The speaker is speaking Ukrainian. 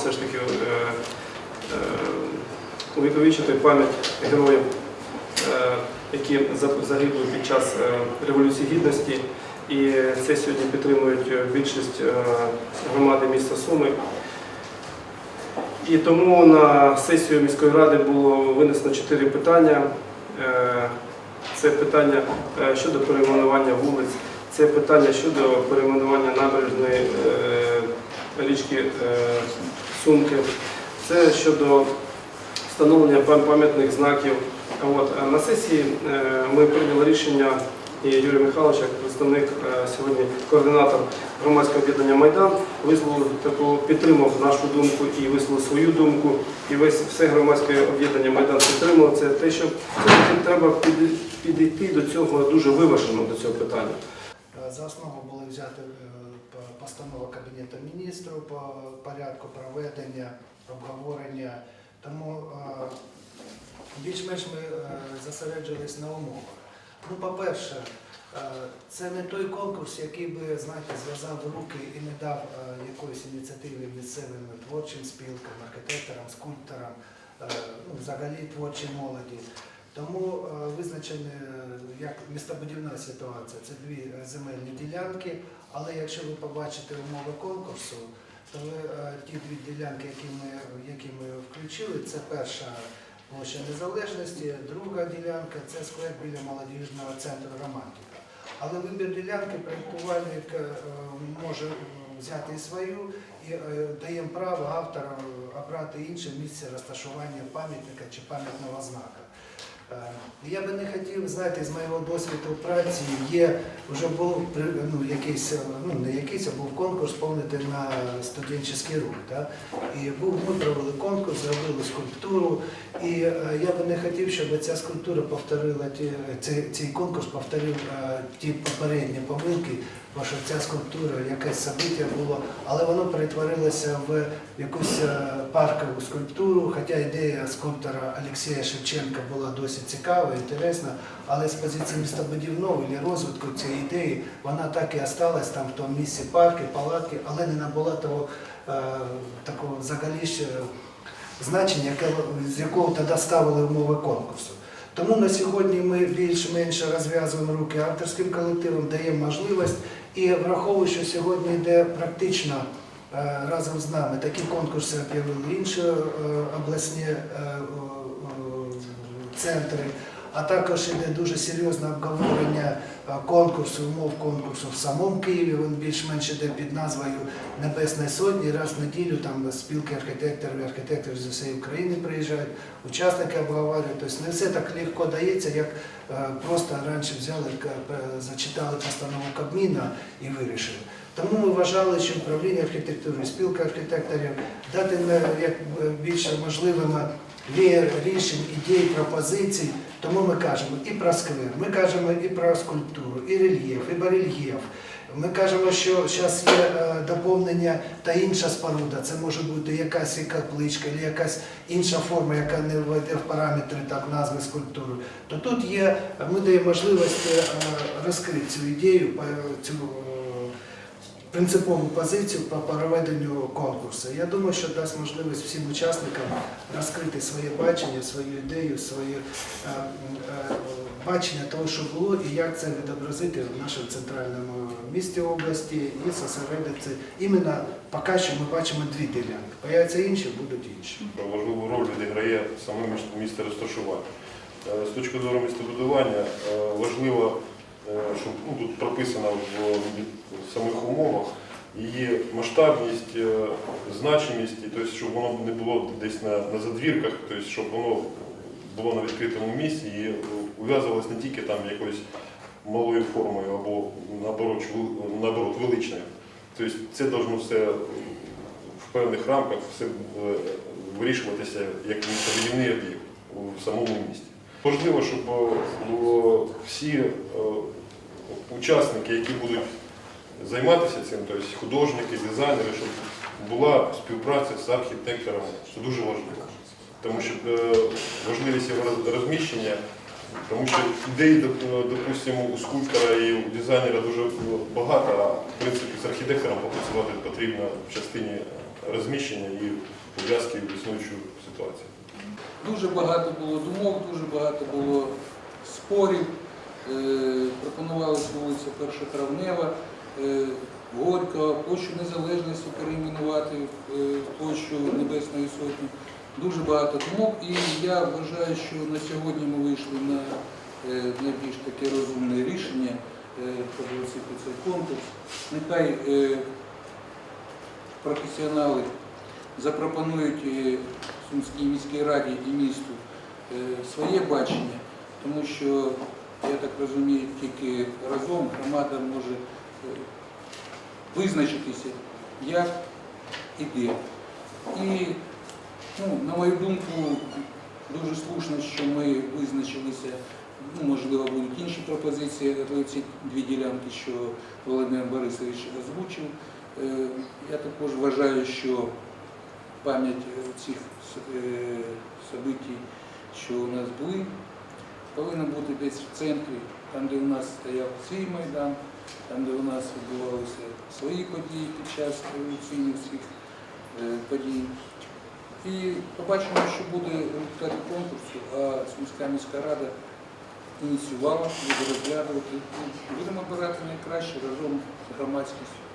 все ж таки е, е, увіковічити пам'ять героїв, е, які за- загибли під час Революції Гідності. І це сьогодні підтримують більшість громади міста Суми. І тому на сесію міської ради було винесено чотири питання. Це питання щодо перейменування вулиць, це питання щодо перейменування набережної річки Сумки, це щодо встановлення пам'ятних знаків. От, на сесії е, ми прийняли рішення, і Юрій Михайлович, як представник е, сьогодні, координатор громадського об'єднання Майдан, висловив таку, підтримав нашу думку і висловив свою думку. І весь все громадське об'єднання Майдан підтримав. Це те, що треба підійти до цього дуже виважено до цього питання. Е, За основу були взяти е, постанова Кабінету міністрів по порядку проведення, обговорення. Тому е, більш-менш ми е, зосереджувались на умовах. Ну, по-перше, е, це не той конкурс, який би, знаєте, зв'язав руки і не дав якоїсь ініціативи місцевим творчим спілкам, архітекторам, скульпторам, ну, взагалі творчій молоді. Тому е, визначені е, як містобудівна ситуація, це дві земельні ділянки, але якщо ви побачите умови конкурсу, то ви е, ті дві ділянки, які ми, які ми включили, це перша площа незалежності, друга ділянка це сквер біля молодіжного центру романтика. Але вибір ділянки проєктувальник е, може взяти і свою і даємо право авторам обрати інше місце розташування пам'ятника чи пам'ятного знака. Е, Я би не хотів, знаєте, з моєго досвіду праці є, вже був ну, якийсь, е, ну не якийсь, а був конкурс повнити на студентський рух. Да? І був, ми провели конкурс, зробили скульптуру. І е, я би не хотів, щоб ця скульптура повторила ті, цей, цей конкурс повторив ті попередні помилки, бо що ця скульптура, якесь собиття було, але воно перетворилося в якусь е, паркову скульптуру, хоча ідея скульптора Олексія Шевченка була досить цікава, інтересна, але з позиції містобудівного і розвитку цієї ідеї вона так і осталась там в тому місці парки, палатки, але не набула того е, такого взагалі ще значення, з якого тоді ставили умови конкурсу. Тому на сьогодні ми більш-менш розв'язуємо руки авторським колективом, даємо можливість. І враховуючи, що сьогодні йде практично е, разом з нами такі конкурси об'явили інші е, обласні е, центри, а також іде дуже серйозне обговорення е, конкурсу, умов конкурсу в самому Києві. Він більш-менш іде під назвою Небесної Сотні. Раз в неділю там спілки архітекторів і архітекторів з усієї України приїжджають, учасники обговорюють. Тобто не все так легко дається, як е, просто раніше взяли, п- зачитали постанову Кабміна і вирішили. Тому ми вважали, що управління архітектури, спілка архітекторів дати як е, більше можливими веєр рішень, ідей, пропозицій. Тому ми кажемо і про сквер, ми кажемо і про скульптуру, і рельєф, і барельєф. Ми кажемо, що зараз є е, доповнення та інша споруда. Це може бути якась і капличка, або якась інша форма, яка не введе в параметри так назви скульптури. То тут є, ми даємо можливість е, розкрити цю ідею, цю принципову позицію по проведенню конкурсу. Я думаю, що дасть можливість всім учасникам розкрити своє бачення, свою ідею, своє е, е, бачення того, що було, і як це відобразити в нашому центральному місті області і зосередити іменно поки що ми бачимо дві ділянки. Появляться інші, будуть інші. важливу роль відіграє саме міс- місце розташування. Е, З точки зору містобудування е, важливо, е, щоб ну, тут прописано в в самих умовах її масштабність, е, значимість, і, тобто, щоб воно не було десь на, на задвірках, тобто, щоб воно було на відкритому місці і ув'язувалось не тільки там якоюсь малою формою або наоборот, наоборот величною. Тобто це должно все в певних рамках все е, вирішуватися як містобудівний об'єкт у самому місті. Можливо, щоб всі учасники, які будуть займатися цим, тобто художники, дизайнери, щоб була співпраця з архітекторами, це дуже важливо. Тому що е, важливість його розміщення, тому що ідей, допустимо, у скульптора і у дизайнера дуже багато, а в принципі з архітектором попрацювати потрібно в частині розміщення і пов'язки в існуючу ситуацію. Дуже багато було думок, дуже багато було спорів. Е, Пропонувалася вулиця Перша Травнева, е, Горького, площу Незалежності перейменувати е, площу Небесної Сотні. Дуже багато думок. І я вважаю, що на сьогодні ми вийшли на найбільш таке розумне рішення проголосити цей конкурс. Нехай професіонали запропонують Сумській міській раді і місту своє бачення, тому що, я так розумію, тільки разом громада може е, визначитися, як і де. І, ну, на мою думку, дуже слушно, що ми визначилися, ну, можливо, будуть інші пропозиції, ці дві ділянки, що Володимир Борисович озвучив. Е, Я також вважаю, що пам'ять цих е, событий, що у нас були, повинна бути десь в центрі, там, де у нас стояв свій майдан, там, де у нас відбувалися свої події під час революційних е, подій. І побачимо, що буде в результаті конкурсу, а Сумська міська рада ініціювала, буде розглядувати. Будемо обирати найкраще разом з громадськістю.